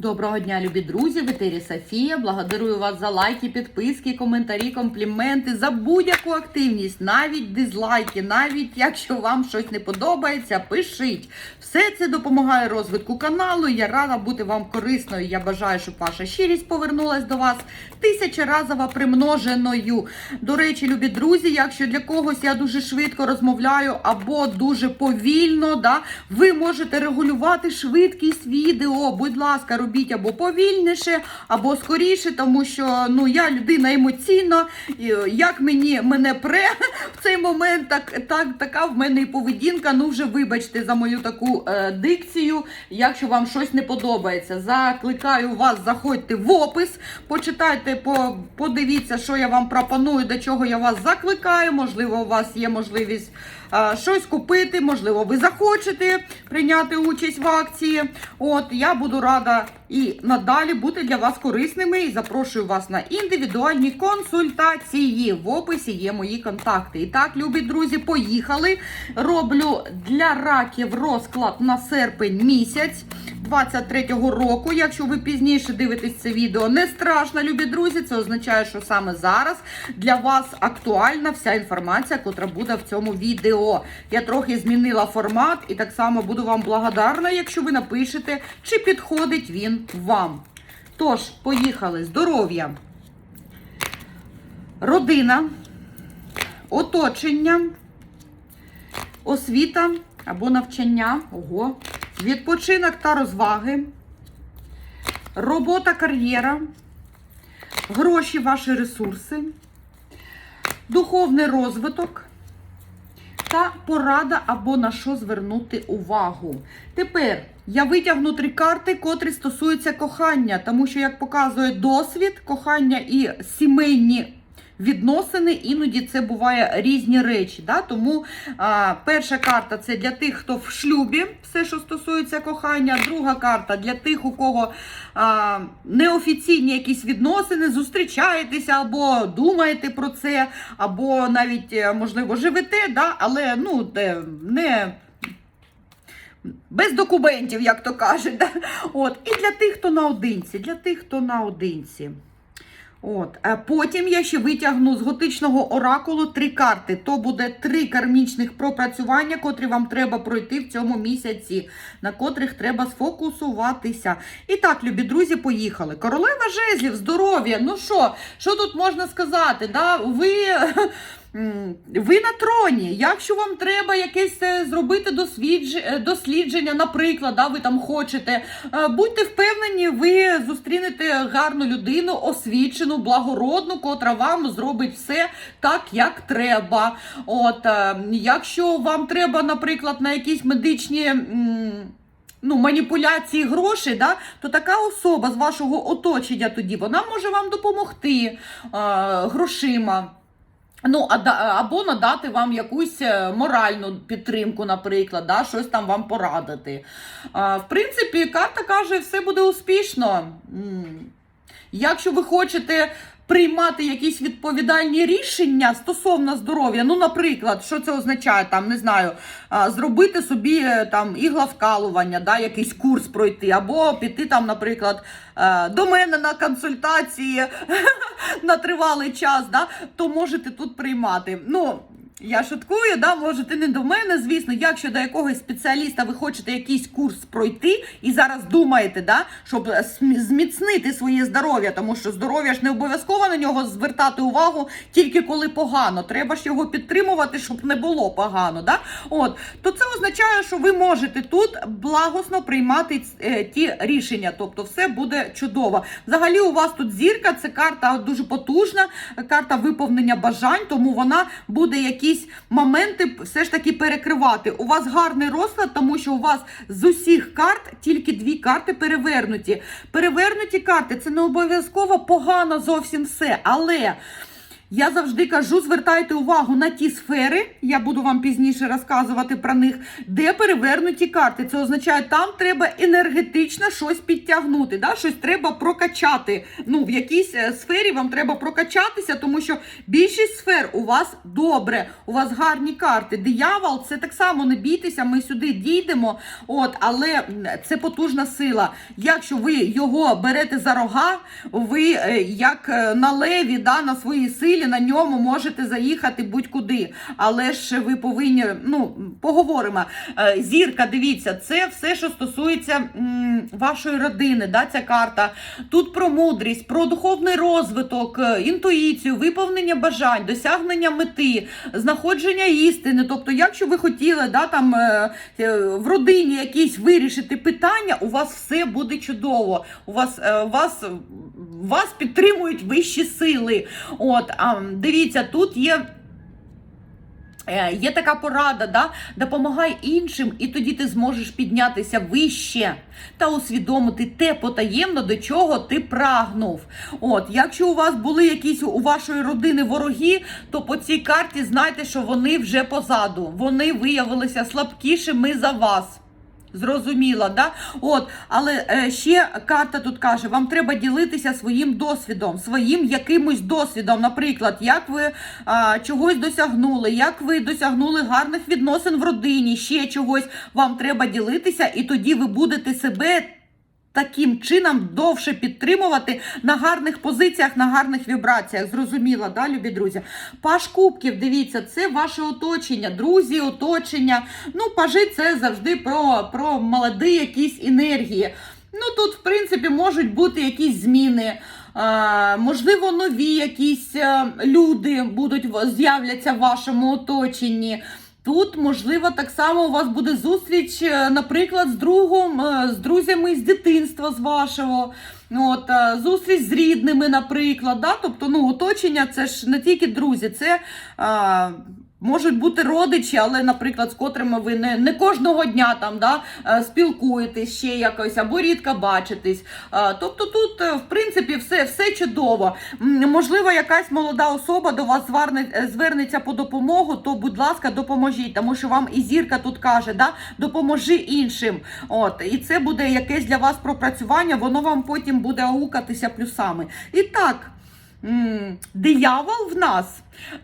Доброго дня, любі друзі! В етері Софія. Благодарую вас за лайки, підписки, коментарі, компліменти, за будь-яку активність, навіть дизлайки, навіть якщо вам щось не подобається, пишіть. Все це допомагає розвитку каналу. Я рада бути вам корисною. Я бажаю, щоб ваша щирість повернулась до вас тисячеразово примноженою. До речі, любі друзі, якщо для когось я дуже швидко розмовляю або дуже повільно, да, ви можете регулювати швидкість відео. Будь ласка, робіть або повільніше, або скоріше, тому що ну я людина емоційна. і, Як мені мене пре в цей момент, так, так така в мене і поведінка. Ну вже вибачте за мою таку е, дикцію. Якщо вам щось не подобається, закликаю вас, заходьте в опис, почитайте, по, подивіться, що я вам пропоную, до чого я вас закликаю. Можливо, у вас є можливість е, щось купити, можливо, ви захочете прийняти участь в акції. От я буду рада і надалі бути для вас корисними і запрошую вас на індивідуальні консультації. В описі є мої контакти. І так, любі друзі, поїхали. Роблю для раків розклад на серпень місяць. 23-го року. Якщо ви пізніше дивитесь це відео, не страшно, любі друзі. Це означає, що саме зараз для вас актуальна вся інформація, котра буде в цьому відео. Я трохи змінила формат і так само буду вам благодарна, якщо ви напишете, чи підходить він вам. Тож, поїхали. Здоров'я. Родина, оточення, освіта або навчання. Ого. Відпочинок та розваги, робота, кар'єра, гроші, ваші ресурси, духовний розвиток та порада або на що звернути увагу. Тепер я витягну три карти, котрі стосуються кохання, тому що, як показує досвід, кохання і сімейні. Відносини іноді це буває різні речі. Да? Тому а, перша карта це для тих, хто в шлюбі, все, що стосується кохання. Друга карта для тих, у кого а, неофіційні якісь відносини, зустрічаєтеся або думаєте про це, або навіть, е, можливо, живете, да? але ну, не. Без документів, як то кажуть. Да? От. І для тих, хто наодинці, для тих, хто наодинці. От. а Потім я ще витягну з готичного оракулу три карти. То буде три кармічних пропрацювання, котрі вам треба пройти в цьому місяці, на котрих треба сфокусуватися. І так, любі друзі, поїхали. Королева жезлів, здоров'я. Ну що, що тут можна сказати? Да? Ви. Ви на троні. Якщо вам треба якесь е, зробити е, дослідження, наприклад, да, ви там хочете, е, будьте впевнені, ви зустрінете гарну людину, освічену, благородну, котра вам зробить все так, як треба. От, якщо вам треба, наприклад, на якісь медичні. Ну, маніпуляції грошей, да, то така особа з вашого оточення тоді вона може вам допомогти е, грошима. Ну, або надати вам якусь е, моральну підтримку, наприклад, да, щось там вам порадити. В принципі, карта каже, все буде успішно. Якщо ви хочете приймати якісь відповідальні рішення стосовно здоров'я, ну, наприклад, що це означає, там, не знаю, зробити собі е, там ігловкалування, да, якийсь курс пройти, або піти там, наприклад, е, до мене на консультації на тривалий час, да, то можете тут приймати. Ну, я шуткую, да, можете не до мене, звісно, якщо до якогось спеціаліста ви хочете якийсь курс пройти і зараз думаєте, да, щоб зміцнити своє здоров'я, тому що здоров'я ж не обов'язково на нього звертати увагу тільки коли погано. Треба ж його підтримувати, щоб не було погано. Да? От, то це означає, що ви можете тут благосно приймати е, ті рішення, тобто все буде чудово. Взагалі, у вас тут зірка, це карта дуже потужна, карта виповнення бажань, тому вона буде якісь моменти все ж таки перекривати. У вас гарний розклад, тому що у вас з усіх карт тільки дві карти перевернуті. Перевернуті карти це не обов'язково погано зовсім все, але. Я завжди кажу, звертайте увагу на ті сфери, я буду вам пізніше розказувати про них, де перевернуті карти. Це означає, там треба енергетично щось підтягнути, да? щось треба прокачати. Ну, в якійсь е, сфері вам треба прокачатися, тому що більшість сфер у вас добре, у вас гарні карти. Диявол, це так само не бійтеся, ми сюди дійдемо. От, але це потужна сила. Якщо ви його берете за рога, ви е, як е, на леві, да, на своїй силі, на ньому можете заїхати будь-куди. Але ж ви повинні, ну, поговоримо. Е, Зірка, дивіться, це все, що стосується вашої родини, да, ця карта. Тут про мудрість, про духовний розвиток, е, інтуїцію, виповнення бажань, досягнення мети, знаходження істини. Тобто, якщо ви хотіли да, там, е, в родині якісь вирішити питання, у вас все буде чудово. У вас, вас, вас підтримують вищі сили. От, дивіться, тут є. Е, Є така порада, да? допомагай іншим, і тоді ти зможеш піднятися вище та усвідомити те потаємно, до чого ти прагнув. От, якщо у вас були якісь у вашої родини вороги, то по цій карті знайте, що вони вже позаду. Вони виявилися слабкішими за вас. Зрозуміла, да? От, але е, ще карта тут каже: вам треба ділитися своїм досвідом, своїм якимось досвідом. Наприклад, як ви а, чогось досягнули, як ви досягнули гарних відносин в родині, ще чогось. Вам треба ділитися, і тоді ви будете себе. Таким чином довше підтримувати на гарних позиціях, на гарних вібраціях. Зрозуміло, да, любі друзі? Паш кубків, дивіться, це ваше оточення, друзі, оточення. Ну, пажи це завжди про, про молоді якісь енергії. Ну, тут, в принципі, можуть бути якісь зміни. Можливо, нові якісь е, люди будуть з'являться в вашому оточенні. Тут, можливо, так само у вас буде зустріч, е, наприклад, з другом, е, з друзями з дитинства з вашого. От, е, зустріч з рідними, наприклад. Да? Тобто, ну, оточення це ж не тільки друзі, це. е, Можуть бути родичі, але, наприклад, з котрими ви не, не кожного дня там да, е, спілкуєтесь ще якось або рідко бачитесь. Е, Тобто тут, е, в принципі, все, все чудово. Можливо, якась молода особа до вас зверне- звернеться по допомогу, то, будь ласка, допоможіть, тому що вам і зірка тут каже, да, допоможи іншим. От, і це буде якесь для вас пропрацювання, воно вам потім буде аукатися плюсами. І так. Диявол в нас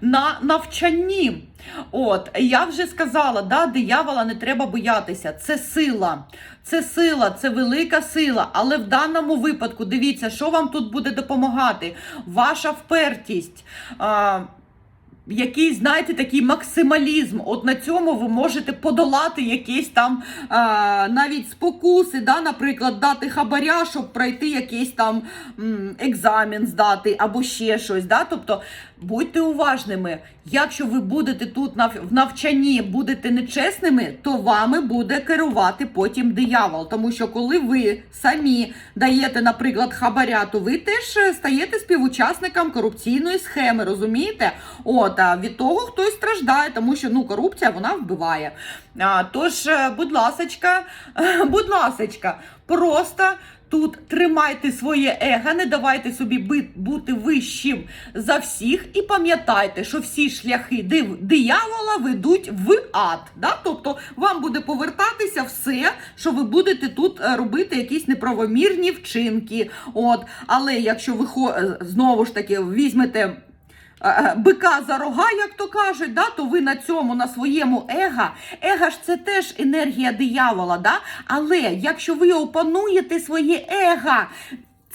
на навчанні. От, я вже сказала, да, диявола не треба боятися. Це сила. Це сила, це велика сила. Але в даному випадку, дивіться, що вам тут буде допомагати. Ваша впертість. А, якийсь, знаєте, такий максималізм. От на цьому ви можете подолати якісь там а, навіть спокуси, да, наприклад, дати хабаря, щоб пройти якийсь там м, екзамен здати або ще щось. Да? Тобто будьте уважними. Якщо ви будете тут в навчанні, будете нечесними, то вами буде керувати потім диявол. Тому що коли ви самі даєте, наприклад, хабаря, то ви теж е, стаєте співучасником корупційної схеми, розумієте? От, а від того хтось страждає, тому що ну, корупція вона вбиває. А, тож, е, будь ласочка, будь ласочка, просто. Тут тримайте своє его, не давайте собі бути вищим за всіх, і пам'ятайте, що всі шляхи диявола ведуть в ад. Да? Тобто вам буде повертатися все, що ви будете тут е, робити якісь неправомірні вчинки. От. Але якщо ви е, знову ж таки візьмете бика за рога, як то кажуть, да, то ви на цьому, на своєму ега. Ега ж це теж енергія диявола, да? але якщо ви опануєте своє его,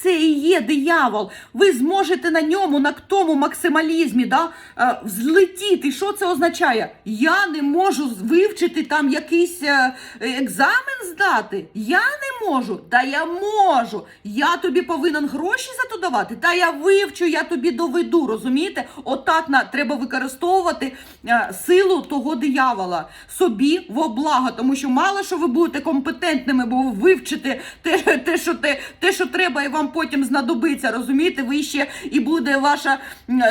це і є диявол. Ви зможете на ньому, на тому максималізмі, да, е, взлетіти. Що це означає? Я не можу вивчити там якийсь е, екзамен здати. Я не можу. Та я можу. Я тобі повинен гроші за то давати. Та я вивчу, я тобі доведу. Розумієте? Отак на треба використовувати е, силу того диявола собі в облаго, тому що мало що ви будете компетентними, бо ви вивчите те, те, що те, те, що треба, і вам потім знадобиться. Розумієте, ви ще і буде ваша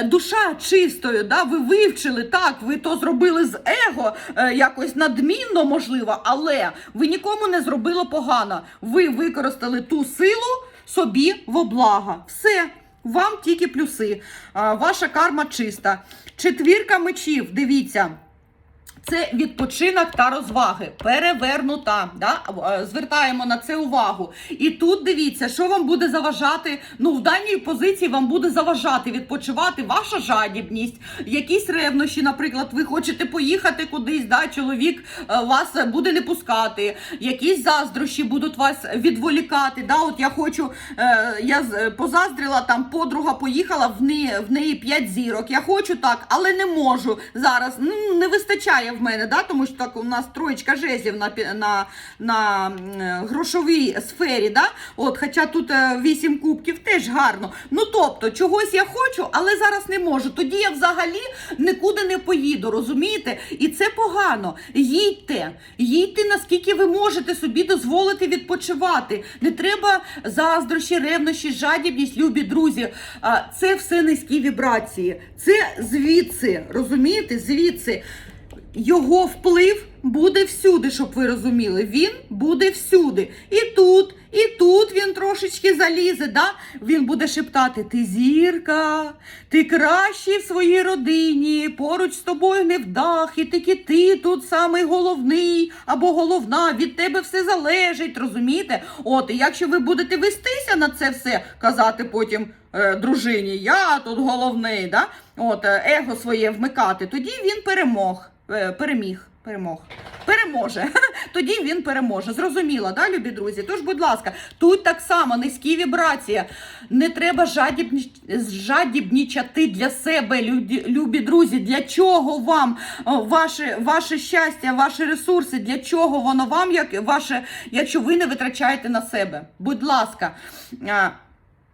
душа чистою. Да? Ви вивчили так, ви то зробили з его е, якось надмінно, можливо, але ви нікому не зробили погано. Ви використали ту силу собі в облаго. Все. Вам тільки плюси. Ваша карма чиста. Четвірка мечів, дивіться. Це відпочинок та розваги, перевернута. Да? Е, Звертаємо на це увагу. І тут дивіться, що вам буде заважати. Ну, в даній позиції вам буде заважати відпочивати ваша жадібність, якісь ревнощі, наприклад, ви хочете поїхати кудись, да? чоловік е, вас буде не пускати, якісь заздрощі будуть вас відволікати. Да? От я хочу, е, я позаздрила, там подруга поїхала, в неї, в неї 5 зірок. Я хочу так, але не можу зараз. Не вистачає в мене, да? тому що так у нас троєчка жезлів на, на, на е, грошовій сфері. Да? От, хоча тут 8 кубків теж гарно. Ну тобто, чогось я хочу, але зараз не можу. Тоді я взагалі нікуди не поїду, розумієте? І це погано. Їдьте, їдьте, наскільки ви можете собі дозволити відпочивати. Не треба заздрощі, ревнощі, жадібність, любі друзі. Це все низькі вібрації. Це звідси, розумієте? Звідси. Його вплив буде всюди, щоб ви розуміли. Він буде всюди. І тут, і тут він трошечки залізе. Да? Він буде шептати: Ти зірка, ти кращий в своїй родині, поруч з тобою не вдах, і тільки ти тут самий головний або головна, від тебе все залежить, розумієте? От, і якщо ви будете вестися на це все, казати потім е, дружині, я тут головний, да? От, е, его своє вмикати, тоді він перемог. Е, переміг. Перемог. Переможе. Тоді він переможе. Зрозуміло, да, любі друзі? Тож, будь ласка, тут так само низькі вібрації. Не треба жадібні... жадібнічати для себе, люди, любі друзі. Для чого вам ваше, ваше щастя, ваші ресурси? Для чого воно вам, як ваше, якщо ви не витрачаєте на себе? Будь ласка,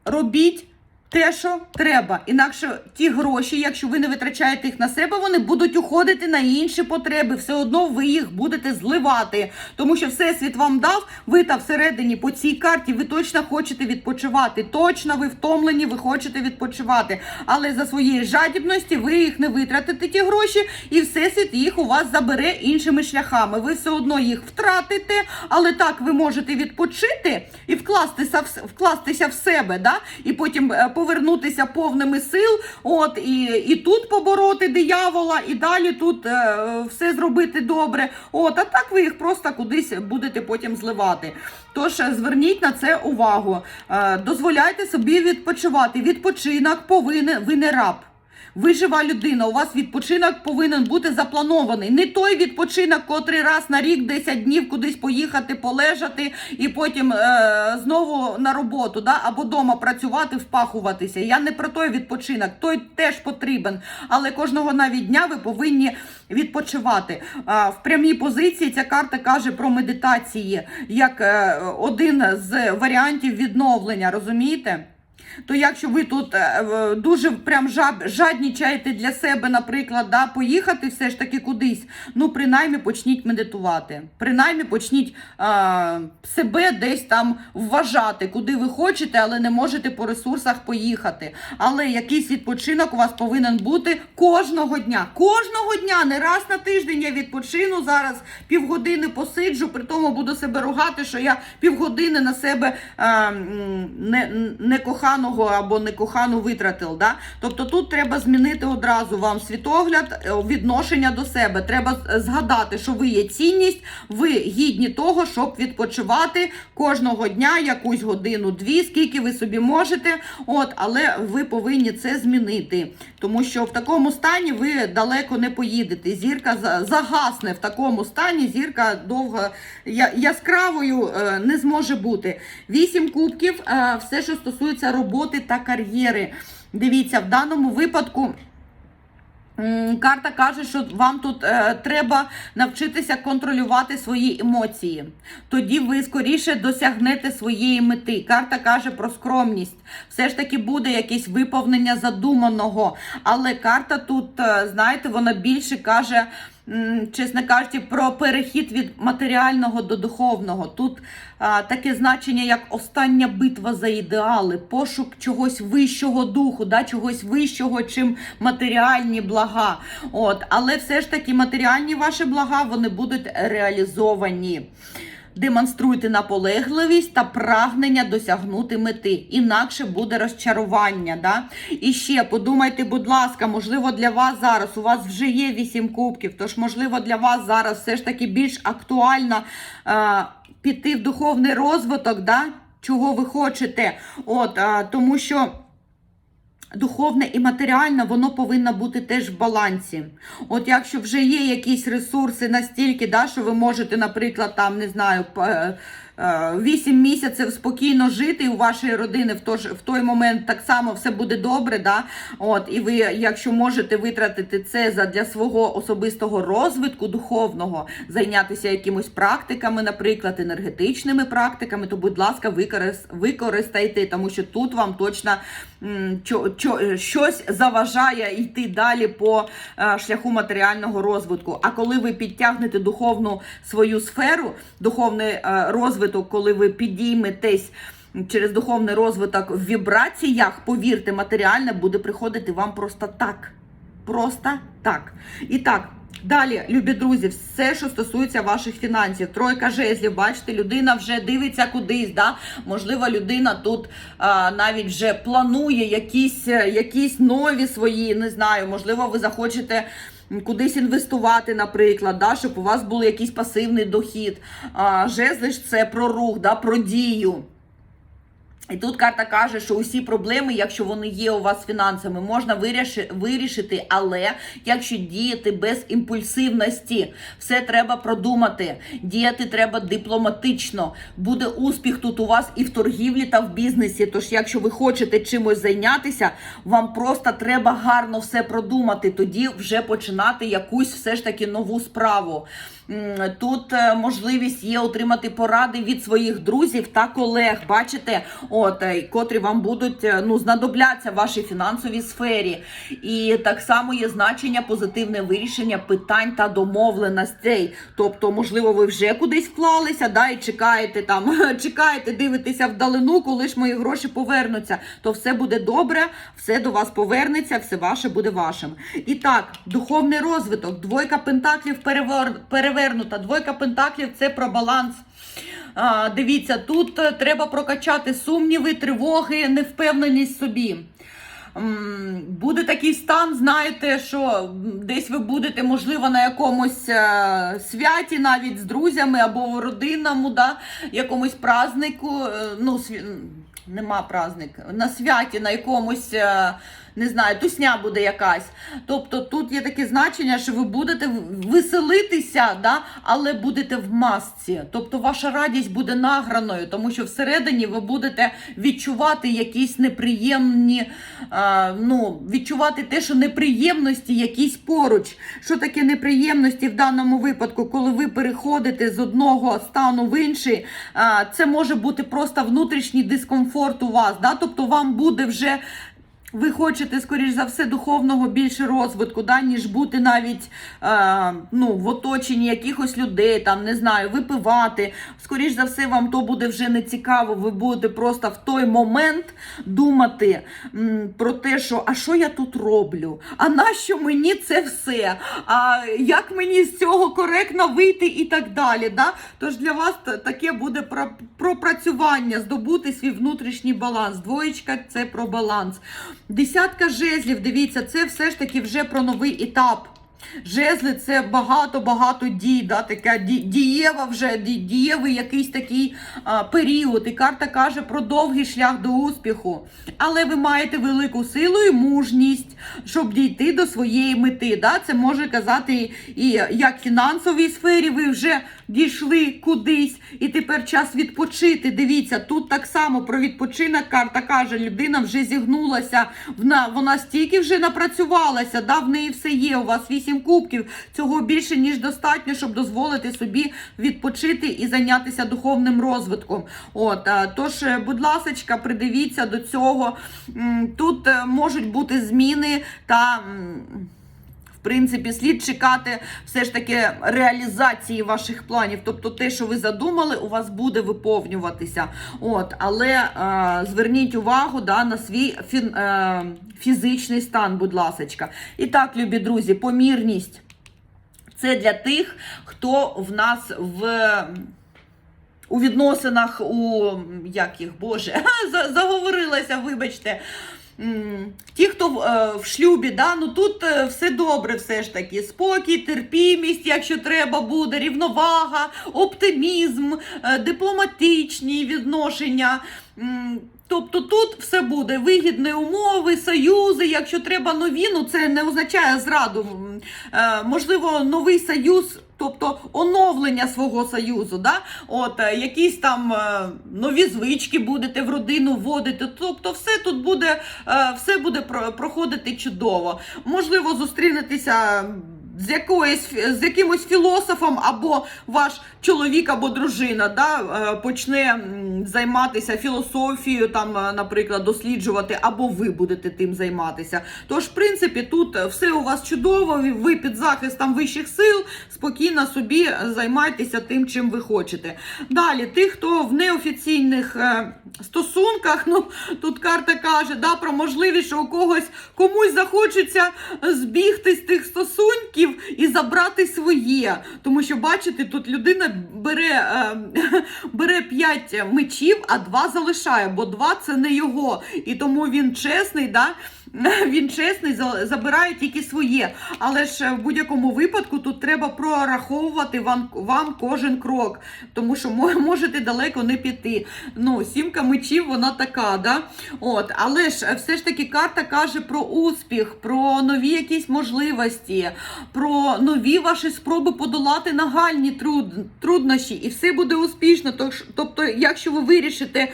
робіть. Те, що треба. Інакше ті гроші, якщо ви не витрачаєте їх на себе, вони будуть уходити на інші потреби. Все одно ви їх будете зливати. Тому що Всесвіт вам дав, ви там всередині по цій карті, ви точно хочете відпочивати. Точно ви втомлені, ви хочете відпочивати. Але за своєї жадібності ви їх не витратите, ті гроші, і Всесвіт їх у вас забере іншими шляхами. Ви все одно їх втратите, але так ви можете відпочити і вкластися, в- вкластися в себе, да? і потім е, повернутися повними сил, от і, і тут побороти диявола, і далі тут е, все зробити добре. От, а так ви їх просто кудись будете потім зливати. Тож е, зверніть на це увагу. Е, дозволяйте собі відпочивати. Відпочинок повинен, ви не раб. Ви жива людина, у вас відпочинок повинен бути запланований. Не той відпочинок, котрий раз на рік 10 днів кудись поїхати, полежати і потім е, знову на роботу, да? або вдома працювати, впахуватися. Я не про той відпочинок, той теж потрібен. Але кожного навіть дня ви повинні відпочивати. А, в прямій позиції ця карта каже про медитації як е, один з варіантів відновлення, розумієте? То якщо ви тут е, дуже прям жаднічаєте для себе, наприклад, да, поїхати все ж таки кудись, ну принаймні почніть медитувати. Принаймні почніть а, себе десь там вважати, куди ви хочете, але не можете по ресурсах поїхати. Але якийсь відпочинок у вас повинен бути кожного дня. Кожного дня, не раз на тиждень я відпочину зараз півгодини посиджу, при тому буду себе ругати, що я півгодини на себе е, м, не, некоханого або некохану витратив. Да? Тобто тут треба змінити одразу вам світогляд, е, відношення до себе. Треба згадати, що ви є цінність, ви гідні того, щоб відпочивати кожного дня якусь годину-дві, скільки ви собі можете. От, але ви повинні це змінити. Тому що в такому стані ви далеко не поїдете. Зірка загасне в такому стані, зірка довго яскравою е, не зможе бути. Вісім кубків, е, все, що стосується роботи та кар'єри. Дивіться, в даному випадку. Карта каже, що вам тут е, треба навчитися контролювати свої емоції. Тоді ви скоріше досягнете своєї мети. Карта каже про скромність. Все ж таки буде якесь виповнення задуманого. Але карта тут, е, знаєте, вона більше каже, чесно кажучи, про перехід від матеріального до духовного. Тут а, таке значення, як остання битва за ідеали, пошук чогось вищого духу, да, чогось вищого, чим матеріальні блага. От, але все ж таки матеріальні ваші блага вони будуть реалізовані. Демонструйте наполегливість та прагнення досягнути мети. Інакше буде розчарування. Да? І ще подумайте, будь ласка, можливо, для вас зараз у вас вже є 8 кубків, тож, можливо, для вас зараз все ж таки більш актуально е, піти в духовний розвиток, да? чого ви хочете. От, е, тому що. Духовне і матеріальне, воно повинно бути теж в балансі. От якщо вже є якісь ресурси настільки, да, що ви можете, наприклад, там, не знаю, е, 8 місяців спокійно жити, у вашої родини в той, в той момент так само все буде добре. Да? От, і ви, якщо можете витратити це для свого особистого розвитку духовного, зайнятися якимось практиками, наприклад, енергетичними практиками, то, будь ласка, використайте, тому що тут вам точно щось заважає йти далі по е, шляху матеріального розвитку. А коли ви підтягнете духовну свою сферу, духовний е, розвиток, коли ви підійметесь. Через духовний розвиток в вібраціях, повірте, матеріальне буде приходити вам просто так. Просто так. І так, далі, любі друзі, все, що стосується ваших фінансів. Тройка жезлів, бачите, людина вже дивиться кудись. Да? Можливо, людина тут а, навіть вже планує якісь, е, якісь нові свої, не знаю, можливо, ви захочете. Кудись інвестувати, наприклад, да, щоб у вас був якийсь пасивний дохід. А, жезли ж це про рух, да, про дію. І тут карта каже, що усі проблеми, якщо вони є у вас фінансами, можна виріши- вирішити, але якщо діяти без імпульсивності, все треба продумати. Діяти треба дипломатично. Буде успіх тут у вас і в торгівлі та в бізнесі. Тож, якщо ви хочете чимось зайнятися, вам просто треба гарно все продумати. Тоді вже починати якусь все ж таки нову справу. Тут е, можливість є отримати поради від своїх друзів та колег. Бачите, от е, котрі вам будуть е, ну знадобляться в вашій фінансовій сфері. І так само є значення позитивне вирішення питань та домовленостей. Тобто, можливо, ви вже кудись вклалися, да, і чекаєте там, чекаєте, дивитеся вдалину, коли ж мої гроші повернуться. То все буде добре, все до вас повернеться, все ваше буде вашим. І так, духовний розвиток, двойка пентаклів перевер... перевернута. Двойка пентаклів це про баланс. А, дивіться, тут е, треба прокачати сумніви, тривоги, невпевненість собі. Буде такий стан, знаєте, що десь ви будете, можливо, на якомусь е, святі, навіть з друзями або родинному, да, якомусь празднику. е, ну, сві... нема праздник, на святі, на якомусь. Не знаю, тусня буде якась. Тобто тут є таке значення, що ви будете веселитися, да, але будете в масці. Тобто ваша радість буде награною, тому що всередині ви будете відчувати якісь неприємні, а, ну, відчувати те, що неприємності якісь поруч. Що таке неприємності в даному випадку, коли ви переходите з одного стану в інший, а, це може бути просто внутрішній дискомфорт у вас. Да? Тобто вам буде вже ви хочете, скоріш за все, духовного більше розвитку, да, ніж бути навіть е, ну, в оточенні якихось людей, там, не знаю, випивати. Скоріш за все, вам то буде вже не цікаво. Ви будете просто в той момент думати м, про те, що а що я тут роблю? А нащо мені це все? А як мені з цього коректно вийти і так далі? Да? Тож для вас таке буде про- пропрацювання, здобути свій внутрішній баланс. Двоєчка це про баланс. Десятка жезлів, дивіться, це все ж таки вже про новий етап. Жезли це багато-багато дій, да, така дієва вже дієвий якийсь такий а, період. І карта каже про довгий шлях до успіху. Але ви маєте велику силу і мужність, щоб дійти до своєї мети. Да? Це може казати і як в фінансовій сфері ви вже дійшли кудись, і тепер час відпочити. Дивіться, тут так само про відпочинок карта каже, людина вже зігнулася, вона, вона стільки вже напрацювалася, да, в неї все є. У вас вісім кубків. Цього більше ніж достатньо, щоб дозволити собі відпочити і зайнятися духовним розвитком. От е, тож, е, будь ласка, придивіться до цього. Тут е, можуть бути зміни та. Принципі, слід чекати все ж таки реалізації ваших планів. Тобто, те, що ви задумали, у вас буде виповнюватися. От, але е, зверніть увагу да, на свій фін, е, фізичний стан, будь ласочка. І так, любі друзі, помірність. Це для тих, хто в нас в у відносинах, у як їх, Боже, заговорилася, вибачте. Ті, хто в, е, в шлюбі, да, ну тут е, все добре, все ж таки. Спокій, терпімість, якщо треба буде, рівновага, оптимізм, е, дипломатичні відношення. Тобто тут все буде вигідні умови, союзи. Якщо треба нові, ну це не означає зраду. Можливо, новий союз. Тобто оновлення свого союзу, да? От е, якісь там е, нові звички будете в родину вводити. Тобто, все тут буде, е, все буде про- проходити чудово. Можливо, зустрінетеся з якоюсь з якимось філософом, або ваш чоловік або дружина да, е, почне займатися філософією, там, е, наприклад, досліджувати, або ви будете тим займатися. Тож, в принципі, тут все у вас чудово, ви під захистом вищих сил, спокійно собі займайтеся тим, чим ви хочете. Далі, тих, хто в неофіційних е, стосунках, ну тут карта каже да, про можливість, що у когось комусь захочеться збігти з тих стосунків і забрати своє. Тому що, бачите, тут людина бере, е, бере 5 мечів, а 2 залишає, бо 2 це не його. І тому він чесний, да? він чесний, за- забирає тільки своє. Але ж в будь-якому випадку тут треба прораховувати вам, вам кожен крок, тому що можете далеко не піти. Ну, сімка мечів, вона така, да? От, але ж все ж таки карта каже про успіх, про нові якісь можливості, про нові ваші спроби подолати нагальні труд, труднощі, і все буде успішно. Тож, тобто, якщо ви вирішите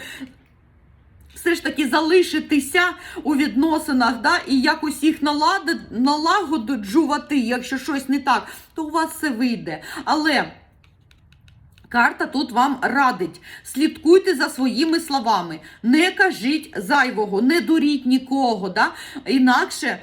все ж таки залишитися у відносинах, да, і якось їх налагоджувати, якщо щось не так, то у вас все вийде. Але. Карта тут вам радить. Слідкуйте за своїми словами. Не кажіть зайвого, не дуріть нікого. Да? Інакше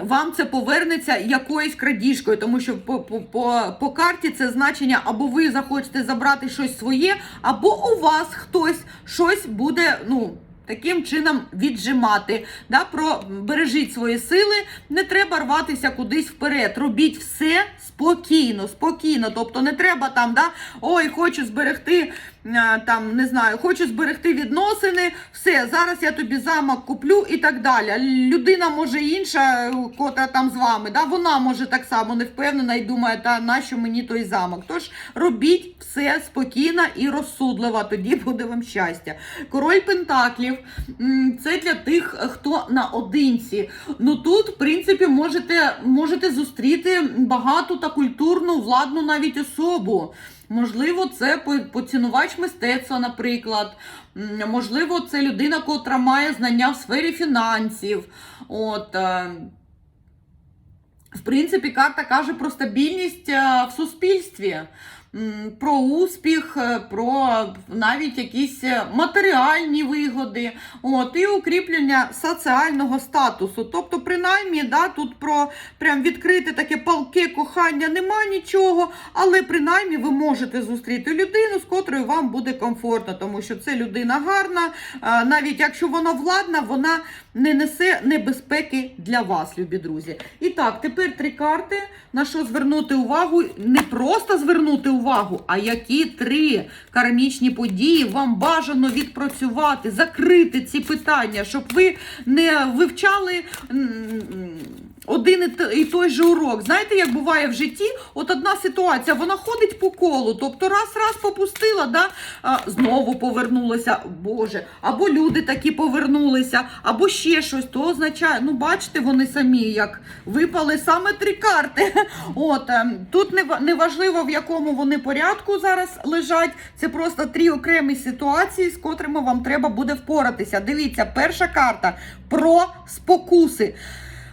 вам це повернеться якоюсь крадіжкою, тому що по, по, по, по карті це значення або ви захочете забрати щось своє, або у вас хтось щось буде, ну. Таким чином віджимати. Да? Про бережіть свої сили, не треба рватися кудись вперед. Робіть все спокійно, спокійно. Тобто не треба там, да, ой, хочу зберегти там, не знаю, хочу зберегти відносини, все, зараз я тобі замок куплю і так далі. Людина може інша, е, котра там з вами, да, вона може так само не впевнена і думає, та нащо мені той замок. Тож робіть все спокійно і розсудливо, тоді буде вам щастя. Король Пентаклів це для тих, хто наодинці. Ну тут, в принципі, можете, можете зустріти багату та культурну, владну навіть особу. Можливо, це поцінувач мистецтва, наприклад. Можливо, це людина, котра має знання в сфері фінансів. От, е, в принципі, карта каже про стабільність е, в суспільстві, про успіх, е, про навіть якісь е, матеріальні вигоди, от, і укріплення соціального статусу. Тобто, принаймні, да, тут про прям відкрите таке палке кохання нема нічого, але принаймні ви можете зустріти людину, з котрою вам буде комфортно, тому що це людина гарна, навіть якщо вона владна, вона не несе небезпеки для вас, любі друзі. І так, тепер три карти. На що звернути увагу? Не просто звернути увагу, а які три кармічні події вам бажано відпрацювати, закрити ці питання, щоб ви не вивчали. Один і той же урок. Знаєте, як буває в житті? От одна ситуація, вона ходить по колу. Тобто раз-раз попустила, да? а, знову повернулася, Боже, або люди такі повернулися, або ще щось. То означає, ну бачите, вони самі як випали саме три карти. От ем, тут не, не важливо, в якому вони порядку зараз лежать. Це просто три окремі ситуації, з котрими вам треба буде впоратися. Дивіться, перша карта про спокуси.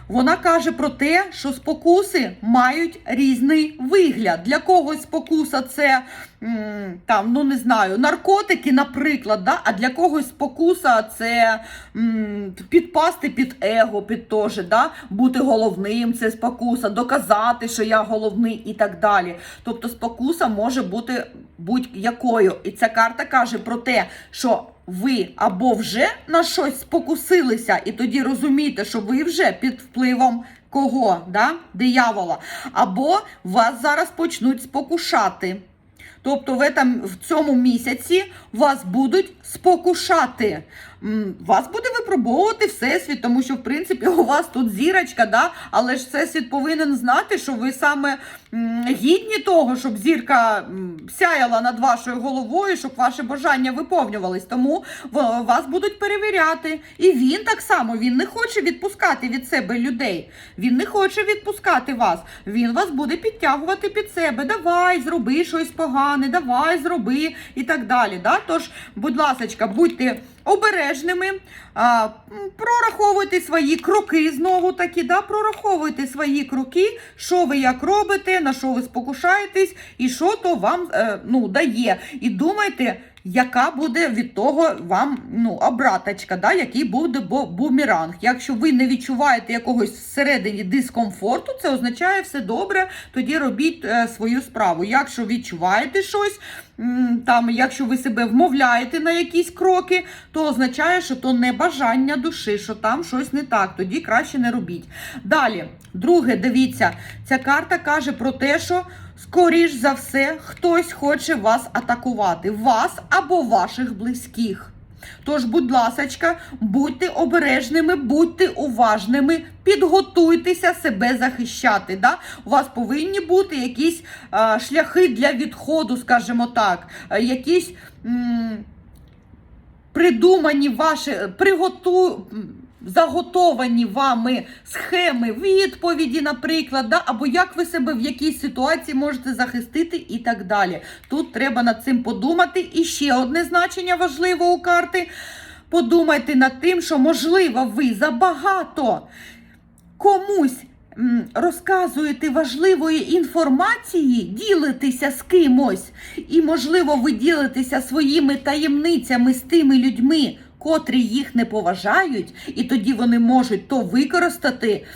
Вона каже про те, що спокуси мають різний вигляд. Для когось спокуса це там, ну не знаю, наркотики, наприклад, да? а для когось спокуса це м, підпасти під его, під теж, да? бути головним, це спокуса, доказати, що я головний і так далі. Тобто спокуса може бути будь-якою. І ця карта каже про те, що ви або вже на щось спокусилися, і тоді розумієте, що ви вже під впливом кого? Да? Диявола. Або вас зараз почнуть спокушати. Тобто в, этом, в цьому місяці вас будуть спокушати. Вас буде випробовувати всесвіт, тому що в принципі у вас тут зірочка, да? але ж всесвіт повинен знати, що ви саме гідні того, щоб зірка сяяла над вашою головою, щоб ваші бажання виповнювались. Тому вас будуть перевіряти. І він так само він не хоче відпускати від себе людей. Він не хоче відпускати вас. Він вас буде підтягувати під себе. Давай, зроби щось погане, давай, зроби і так далі. Да? Тож, будь ласка, будьте обережними, а, прораховуйте свої кроки знову таки, да? прораховуйте свої кроки, що ви як робите, на що ви спокушаєтесь, і що то вам е, ну, дає. І думайте, яка буде від того вам ну, обраточка, да? який буде бу- бумеранг. Якщо ви не відчуваєте якогось всередині дискомфорту, це означає все добре, тоді робіть е, свою справу. Якщо відчуваєте щось, там, якщо ви себе вмовляєте на якісь кроки, то означає, що то не бажання душі, що там щось не так, тоді краще не робіть. Далі, друге, дивіться, ця карта каже про те, що скоріш за все хтось хоче вас атакувати, вас або ваших близьких. Тож, будь ласочка, будьте обережними, будьте уважними, підготуйтеся себе захищати. Да? У вас повинні бути якісь е, шляхи для відходу, скажімо так, е, якісь м, придумані ваші, приготу, заготовані вами схеми відповіді, наприклад, да? або як ви себе в якійсь ситуації можете захистити і так далі. Тут треба над цим подумати. І ще одне значення важливе у карти. Подумайте над тим, що, можливо, ви забагато комусь розказуєте важливої інформації, ділитеся з кимось, і, можливо, ви ділитеся своїми таємницями з тими людьми, котрі їх не поважають, і тоді вони можуть то використати.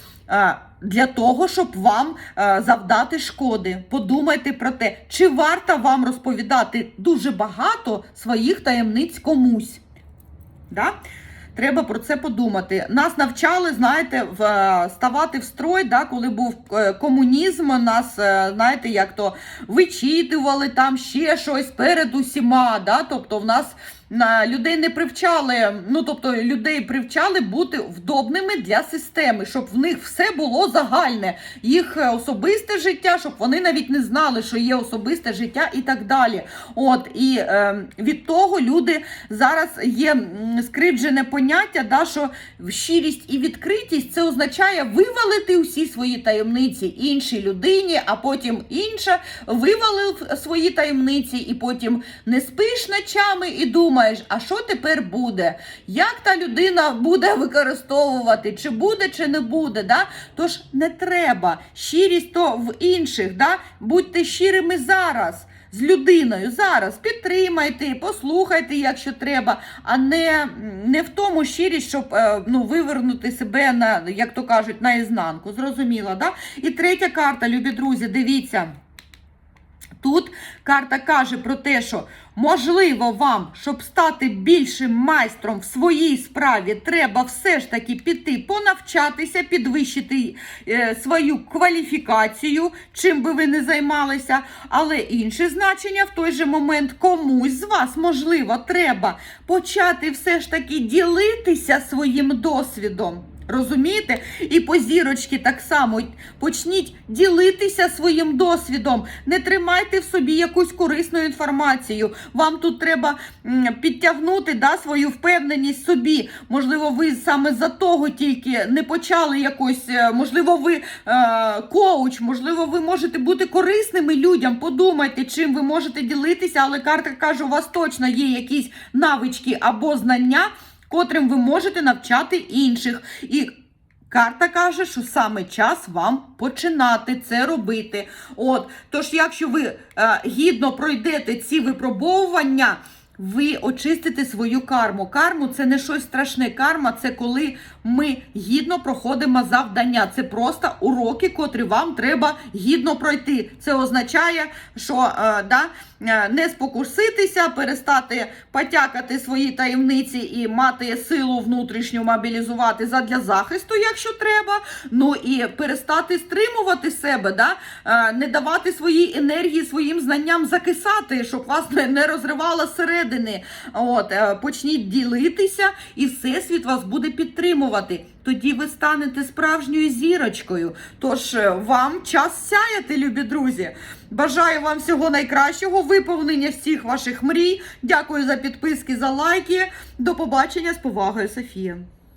Для того, щоб вам завдати шкоди, подумайте про те, чи варто вам розповідати дуже багато своїх таємниць комусь. Да? Треба про це подумати. Нас навчали, знаєте, е, ставати в строй, да, коли був е, комунізм, нас, е, знаєте, як то вичитували там ще щось перед усіма. Да? Тобто в нас на людей не привчали, ну тобто людей привчали бути вдобними для системи, щоб в них все було загальне, їх е, особисте життя, щоб вони навіть не знали, що є особисте життя і так далі. От і е, від того люди зараз є скривджене поняття, да, що щирість і відкритість це означає вивалити усі свої таємниці іншій людині, а потім інша вивалив свої таємниці, і потім не спиш ночами і думаєш, а що тепер буде? Як та людина буде використовувати, чи буде, чи не буде. Да? Тож не треба щирість то в інших. Да? Будьте щирими зараз. З людиною зараз підтримайте, послухайте, якщо треба, а не, не в тому щирість, щоб е, ну, вивернути себе на, як то кажуть, на ізнанку. Зрозуміло, да? І третя карта, любі друзі, дивіться. Тут карта каже про те, що можливо вам, щоб стати більшим майстром в своїй справі, треба все ж таки піти понавчатися, підвищити е, свою кваліфікацію, чим би ви не займалися. Але інше значення в той же момент комусь з вас, можливо, треба почати все ж таки ділитися своїм досвідом. Розумієте? І по зірочки так само почніть ділитися своїм досвідом. Не тримайте в собі якусь корисну інформацію. Вам тут треба підтягнути да, свою впевненість собі. Можливо, ви саме за того тільки не почали якось, е, можливо, ви е, коуч, можливо, ви можете бути корисними людям. Подумайте, чим ви можете ділитися, але карта каже, у вас точно є якісь навички або знання котрим ви можете навчати інших. І карта каже, що саме час вам починати це робити. От, тож, якщо ви е, гідно пройдете ці випробовування, ви очистите свою карму. Карму це не щось страшне. Карма це коли ми гідно проходимо завдання. Це просто уроки, котрі вам треба гідно пройти. Це означає, що е, да, е, не спокуситися, перестати потякати свої таємниці і мати силу внутрішню мобілізувати задля захисту, якщо треба. Ну і перестати стримувати себе, да? е, не давати своїй енергії, своїм знанням закисати, щоб вас не, не розривало зсередини. От, е, почніть ділитися, і всесвіт вас буде підтримувати. Тоді ви станете справжньою зірочкою. Тож е, вам час сяяти, любі друзі. Бажаю вам всього найкращого, виповнення всіх ваших мрій. Дякую за підписки, за лайки. До побачення з повагою, Софія.